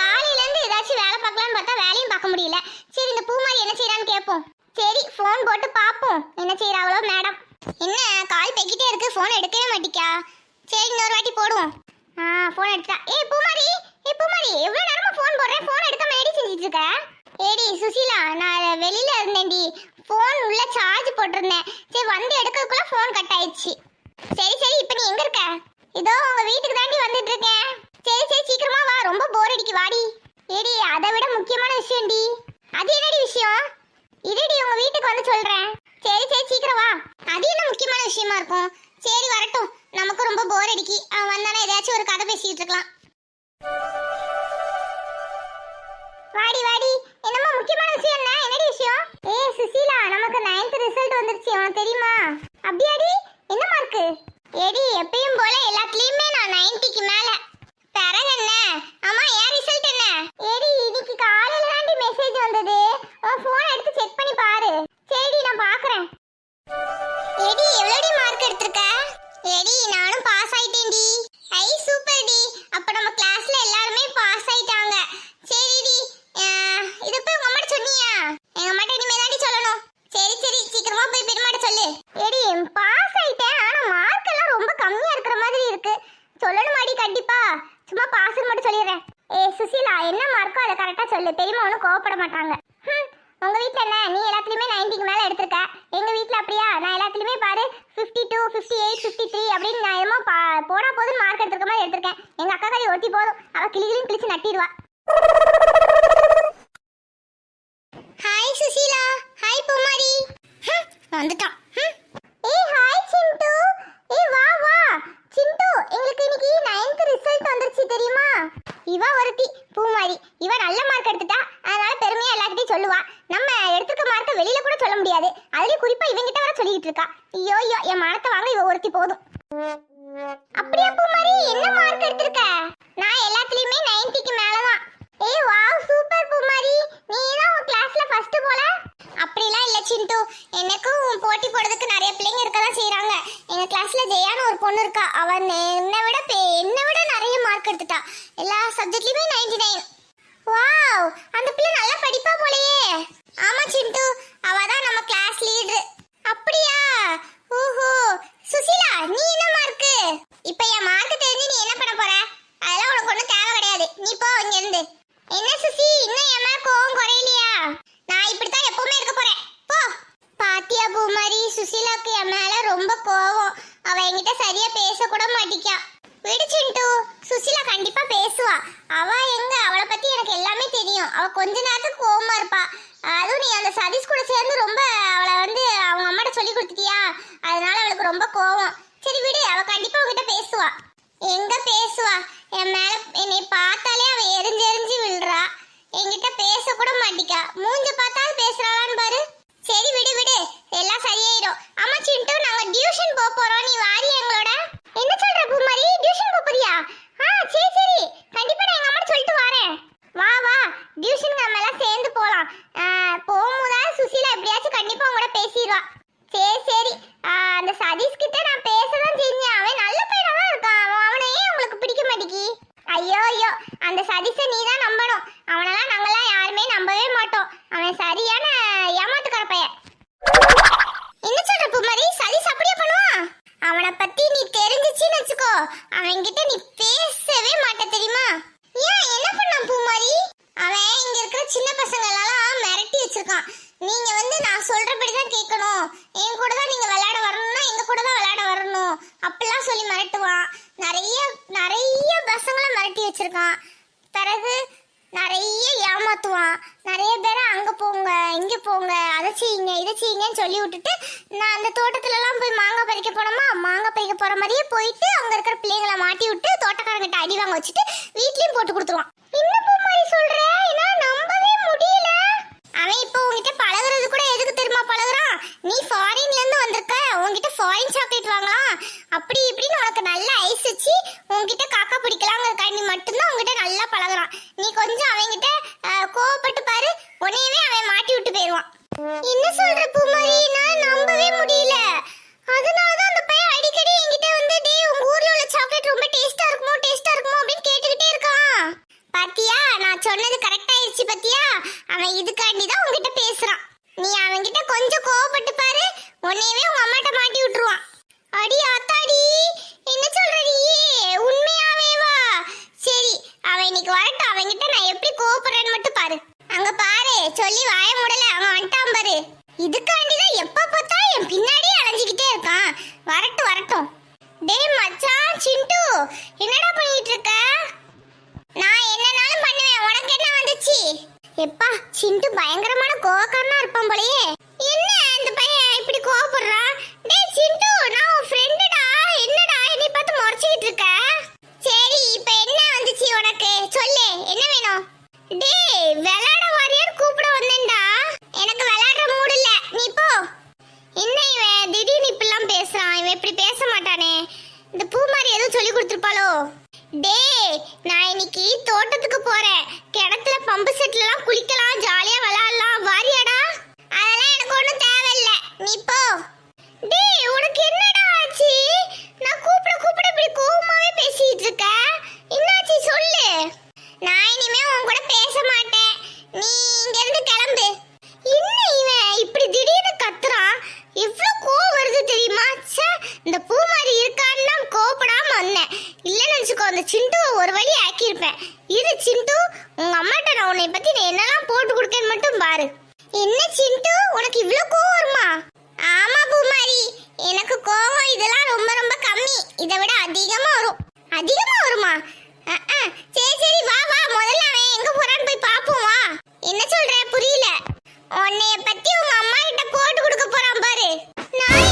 காலையில இருந்து ஏதாச்சும் வேலை பார்க்கலாம்னு பார்த்தா வேலையும் பார்க்க முடியல. சரி இந்த பூமாரி என்ன செய்யறான்னு கேட்போம். சரி ஃபோன் போட்டு பார்ப்போம். என்ன செய்யறாங்களோ மேடம் என்ன கால் பெக்கிட்டே இருக்கு ஃபோன் எடுக்கவே மாட்டிக்கா? சரி இன்னொரு வாட்டி போடுவோம். ஆ ஃபோன் எடுத்தா ஏய் பூமாரி ஏய் பூமாரி எவ்வளோ நேரமா ஃபோன் போடுறேன் ஃபோன் எடுக்க மாதிரி செஞ்சுட்டு இருக்க ஏடி சுசிலா நான் வெளியில இருந்தேன்டி. ஃபோன் உள்ள சார்ஜ் போட்டிருந்தேன். சரி வந்து எடுக்கிறதுக்குள்ள ஃபோன் கட் ஆயிடுச்சு சரி சரி இப்போ நீ எங்க இருக்க இதோ உங்க வீட்டுக்கு தாண்டி வந்துட்டு இருக்கேன் சரி சரி சீக்கிரமா வா ரொம்ப போர் அடிக்கு வாடி ஏடி அதை விட முக்கியமான விஷயம்டி அது என்னடி விஷயம் இருடி உங்க வீட்டுக்கு வந்து சொல்றேன் சரி சரி சீக்கிரம் வா அது என்ன ஆச்சரியமா இருக்கும் சரி வரட்டும். நமக்கு ரொம்ப போர் அடிக்கி. அவன் வந்தானே ஏதாச்சும் ஒரு கதை பேசிட்டு இருக்கலாம். வாடி வாடி. என்னமோ முக்கியமான விஷயம் என்ன? என்னடி விஷயம்? ஏ சுசீலா நமக்கு நைன்த் ரிசல்ட் வந்துருச்சு. உனக்கு தெரியுமா? அப்படியாடி? என்ன மார்க்கு ஏடி எப்பயும் போல எல்லாத்துலயுமே நான் 90க்கு மேல சொல்லு பெரியம்மா ஒன்றும் கோவப்பட மாட்டாங்க. உங்க வீட்ல என்ன? நீ எல்லாத்துலயுமே நைன்டிக்கு மேல எடுத்திருக்க. எங்க வீட்ல அப்படியா? நான் எல்லாத்துலயுமே பாரு 52 two fifty eight fifty three அப்படின்னு நான் என்னமோ பா- போனா போதும் மார்க் எடுத்திருக்க மாதிரி எடுத்திருக்கேன். எங்க அக்கா கறி ஒருத்தி போதும். அவ கிளி கிளின்னு கிழிச்சு நட்டிடுவா. ஹாய் சுசீலா. ஹாய் பூமாரி. வந்துட்டான். ஏய் ஹாய் சிண்டு. ஏய் வா வா. சிண்டு எங்களுக்கு இன்னைக்கு நைன்த் ரிசல்ட் வந்துருச்சு தெரியுமா? இவ ஒருத்தி. பூமாரி. இவ நல்ல மார்க் எடுத்துட்டா அதனால பெருமையா எல்லார்கிட்டயும் சொல்லுவா. நம்ம எடுத்துக்க மார்க்க வெளியில கூட சொல்ல முடியாது. அதுலயும் குறிப்பா இவங்கிட்ட வர சொல்லிட்டு இருக்கா. ஐயோ ஐயோ என் மனத்தை வாங்க இவ ஒருத்தி போதும். அப்படியா பூமாரி? என்ன மார்க் எடுத்திருக்க? நான் எல்லாத்துலயுமே நைன்டிக்கு மேலதான். ஏய் வாவ் சூப்பர் பூமாரி. நீ தான் உன் கிளாஸ்ல ஃபர்ஸ்ட் போல? அப்படிலாம் இல்ல சிண்டு எனக்கும் போட்டி போடுறதுக்கு நிறைய பிள்ளைங்க இருக்க தான் செய்றாங்க. எங்க கிளாஸ்ல ஜெயான்னு ஒரு பொண்ணு இருக்கா. அவன் என்னை விட பே- என்னை விட மார்க் எடுத்துட்டா. எல்லா சப்ஜெக்ட்லயுமே 99 நைன் வாவ் அந்த பிள்ளை நல்லா படிப்பா போலயே. ஆமா சிண்டு. அவ தான் நம்ம கிளாஸ் லீடர் அப்படியா? ஓஹோ. சுசிலா நீ என்ன மார்க்கு இப்போ என் மார்க் தெரிஞ்சு நீ என்ன பண்ண போற? அதெல்லாம் உனக்கு ஒன்றும் தேவை கிடையாது. நீ போ இங்க இருந்து என்ன சுசி இன்னும் என் மேல கோவம் குறையலையா? நான் இப்படித்தான் எப்பவுமே இருக்க போறேன். போ. பாத்தியா பூமாரி சுசிலாக்கு என் மேல ரொம்ப கோவம். அவ என்கிட்ட சரியா பேச கூட மாட்டிக்கா. விடு சிண்டு. சுசிலா கண்டிப்பா பேசுவா. அவ எங்க? அவளை பத்தி எனக்கு எல்லாமே தெரியும். அவ கொஞ்ச நேரத்துக்கு கோவமா இருப்பா. அதுவும் நீ அந்த சதீஷ் கூட சேர்ந்து ரொம்ப அவளை வந்து அவங்க அம்மாட்ட சொல்லி கொடுத்துட்டியா? அதனால அவளுக்கு ரொம்ப கோவம். சரி விடு அவ கண்டிப்பா உங்ககிட்ட பேசுவா. எங்க பேசுவா? என் மேல என்னை பார்த்தாலே அவ எரிஞ்சு எரிஞ்சு விழுறா. என்கிட்ட பேச கூட மாட்டிக்கா. மூஞ்ச பார்த்தாலும் பேசுறாளான்னு பாரு சரி விடு விடு எல்லாம் சரியாயிடும் ஆமா சிண்டு நாங்க டியூஷன் போக போறோம் நீ வாரி எங்களோட என்ன சொல்ற பூமாரி டியூஷன் போக போறியா ஆ சரி சரி கண்டிப்பா நான் எங்க அம்மா சொல்லிட்டு வரேன் வா வா சேர்ந்து போலாம். போகும்போதாவது சுசீலா எப்படியாச்சும் கண்டிப்பா உங்களோட பேசிடுவா. சரி சரி. அந்த சதீஷ் கிட்ட நான் பேசதான் செஞ்சேன். அவன் நல்ல பையனாக தான் இருக்கான். அவன் அவனை ஏன் உங்களுக்கு பிடிக்க மாட்டேங்கி. ஐயோ ஐயோ. அந்த சதீஷை நீ தான் நம்பணும் அவனெல்லாம் நாங்கெல்லாம் யாருமே நம்பவே மாட்டோம் அவன் சரியான ஏமாத்துக்கார பையன் என்ன சொல்ற பூமாரி சதீஷ் அப்படியே பண்ணுவான் அவனை பத்தி நீ தெரிஞ்சிச்சுன்னு வச்சுக்கோ அவன்கிட்ட நீ பேசவே மாட்ட தெரியுமா ஏன் என்ன பண்ணான் பூமாரி அவன் இங்க இருக்கிற சின்ன பசங்களெல்லாம் மிரட்டி வச்சிருக்கான் நீங்க வந்து நான் சொல்றபடி தான் கேட்கணும் என் கூட தான் நீங்க விளையாட வரணும்னா எங்க கூட தான் விளையாட வரணும் அப்படிலாம் சொல்லி மிரட்டுவான் நிறைய நிறைய பசங்களை வச்சிருக்கான். பிறகு நிறைய ஏமாத்துவான். நிறைய பேரை அங்கே போங்க இங்கே போங்க அதை செய்யுங்க இதை செய்யுங்கன்னு சொல்லி விட்டுட்டு நான் அந்த தோட்டத்துலலாம் போய் மாங்காய் பறிக்க போனோமா? மாங்காய் பறிக்க போகிற மாதிரியே போயிட்டு அங்கே இருக்கிற பிள்ளைங்களை மாட்டி விட்டு தோட்டக்காரங்கிட்ட அடி வாங்க வச்சுட்டு வீட்லேயும் போட்டு கொடுத்துருவான் என்ன மாதிரி சொல்ற என்னால நம்பவே முடியல அவன் இப்போ உன்கிட்ட பழகுறது கூட எதுக்கு தெரியுமா பழகுறான் நீ ஃபாரின்ல இருந்து வந்திருக்க உன்கிட்ட ஃபாரின் பிடிக்கலாம் அப்படி இப்படின்னு உனக்கு நல்ல ஐஸ் வச்சு உன்கிட்ட காக்கா பிடிக்கலாங்கிறக்காண்டி மட்டும்தான் உங்ககிட்ட நல்லா பழகுறான். நீ கொஞ்சம் அவங்கிட்ட கோவப்பட்டு பாரு உனையவே அவன் மாட்டி விட்டு போயிடுவான். என்ன சொல்ற பூமாரி? என்னால நம்பவே முடியல. அதனாலதான் அந்த பையன் அடிக்கடி என்கிட்ட வந்து டேய் உங்க ஊர்ல உள்ள சாக்லேட் ரொம்ப டேஸ்டா இருக்குமோ டேஸ்டா இருக்குமோ? அப்படின்னு கேட்டுக்கிட்டே இருக்கான். பாத்தியா? நான் சொல்றது கரெக்ட் ஆயிடுச்சு பாத்தியா? அவன் இதுக்காண்டி தான் பேசுறான். நீ அவன்கிட்ட கொஞ்சம் கோவப்பட்டு பாரு உன்னையவே உங்க அம்மாட்ட மாட்டி விட்டுருவான் அடி ஆத்தாடி என்ன சொல்ற நீ உண்மையாவே வா சரி அவன் இன்னைக்கு வரட்டும் அவன்கிட்ட நான் எப்படி கோவப்படுறேன்னு மட்டும் பாரு அங்க பாரு சொல்லி வாய முடல அவன் வந்துட்டான் பாரு இதுக்காண்டி தான் எப்ப பார்த்தா என் பின்னாடியே அலைஞ்சிக்கிட்டே இருக்கான். வரட்டும் வரட்டும். டேய் மச்சான் சிண்டு என்னடா பண்ணிட்டு இருக்க? நான் என்னனாலும் பண்ணுவேன். உனக்கு என்ன வந்துச்சு? எப்பா சிண்டு பயங்கரமான கோவக்காரனா இருப்பான் போலயே. என்ன இந்த பையன் இப்படி கோவப்படுறான் டேய் சிண்டு நான் உன் ஃப்ரெண்டுடா என்னடா என்னை பார்த்து முறைச்சிக்கிட்டு இருக்க? சரி இப்போ என்ன வந்துச்சு உனக்கு? சொல்லு என்ன வேணும்? டேய் விளையாட வாரியார் கூப்பிட வந்தேன்டா எனக்கு விளையாடுற மூடு இல்ல நீ போ என்ன இவன்? திடீர்னு இப்படிலாம் பேசுறான். இவன் இப்படி பேச மாட்டானே. இந்த பூ மாதிரி எதுவும் சொல்லி கொடுத்துருப்பாளோ? டேய் நான் இன்னைக்கு தோட்டத்துக்கு போறேன். கிணத்துல பம்பு செட்லாம் குளிக்கலாம் ஜாலியா விளையாடலாம் அந்த சிண்டுவை ஒரு வழி ஆக்கியிருப்பேன். இரு சிண்டு உங்க அம்மாட்ட நான் உன்னை பத்தி நான் என்னெல்லாம் போட்டு கொடுக்கேன்னு மட்டும் பாரு. என்ன சிண்டு உனக்கு இவ்வளோ கோவம் வருமா? ஆமா பூமாரி எனக்கு கோவம் இதெல்லாம் ரொம்ப ரொம்ப கம்மி. இதை விட அதிகமா வரும். அதிகமா வருமா? சரி சரி வா வா முதல்ல அவன் எங்க போறான்னு போய் பாப்போம் வா. என்ன சொல்ற? புரியல. உன்னைய பத்தி உங்க அம்மா கிட்ட போட்டு கொடுக்க போறான் பாரு. நான்